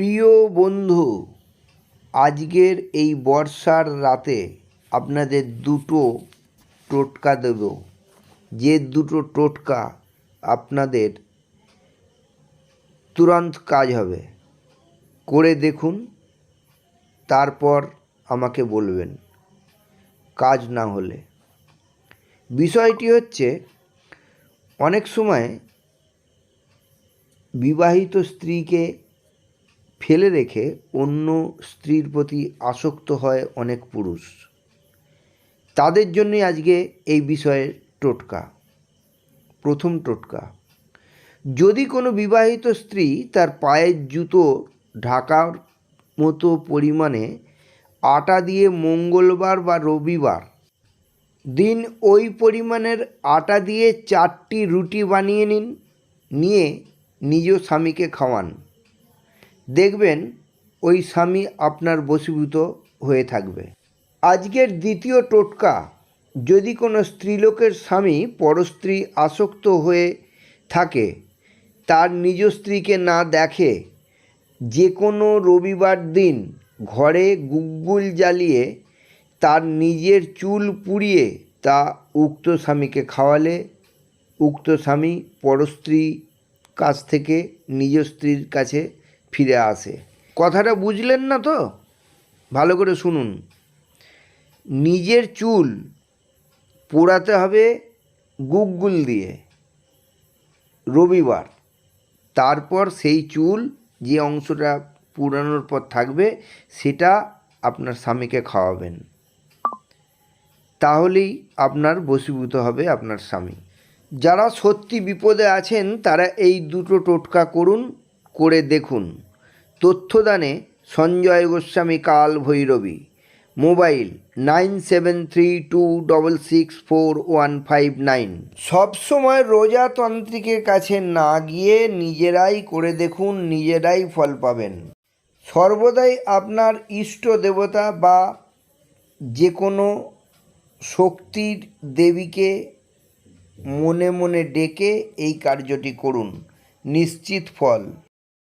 প্রিয় বন্ধু, আজকের এই বর্ষার রাতে আপনাদের দুটো টোটকা দেব। যে দুটো টোটকা আপনাদের তুরন্ত কাজ হবে, করে দেখুন, তারপর আমাকে বলবেন, কাজ না হলে। বিষয়টি হচ্ছে, অনেক সময় বিবাহিত স্ত্রীকে ফেলে রেখে অন্য স্ত্রীর প্রতি আসক্ত হয় অনেক পুরুষ। তাদের জন্যই আজকে এই বিষয়ের টোটকা, প্রথম টোটকা। যদি কোনো বিবাহিত স্ত্রী তার পায়ের জুতো ঢাকার মতো পরিমাণে আটা দিয়ে মঙ্গলবার বা রবিবার দিন ওই পরিমাণের আটা দিয়ে চারটি রুটি বানিয়ে নিন, নিয়ে নিজ স্বামীকে খাওয়ান। দেখবেন ওই স্বামী আপনার বশীভূত হয়ে থাকবে। আজকের দ্বিতীয় টোটকা, যদি কোনো স্ত্রীলোকের স্বামী পরস্ত্রী আসক্ত হয়ে থাকে, তার নিজ স্ত্রীকে না দেখে যে কোনো রবিবার দিন ঘরে গুগ্গুল জ্বালিয়ে তার নিজের চুল পুড়িয়ে তা উক্ত স্বামীকে খাওয়ালে, উক্ত স্বামী পরস্ত্রী কাছ থেকে, নিজ স্ত্রীর কাছে ফিরে আসে। কথাটা বুঝলেন না তো? ভালো করে শুনুন। নিজের চুল পোড়াতে হবে গুগ্গুল দিয়ে। রবিবার। তারপর সেই চুল যে অংশটা পুরানোর পর থাকবে, সেটা আপনার স্বামীকে খাওয়াবেন। তাহলেই আপনার বশীভূত হবে আপনার স্বামী। যারা সত্যি বিপদে আছেন, তারা এই দুটো টোটকা করুন। করে দেখুন। তথ্যদানে সঞ্জয় গোস্বামী, কাল ভৈরবী। Mobile nine seven three two double six four one five nine. সবসময় রোজাতান্ত্রিকের কাছে না গিয়ে নিজেরাই করে দেখুন, নিজেরাই ফল পাবেন। সর্বদাই আপনার ইষ্ট দেবতা বা যে কোনো শক্তির দেবীকে মনে মনে ডেকে এই কার্যটি করুন। নিশ্চিত ফল।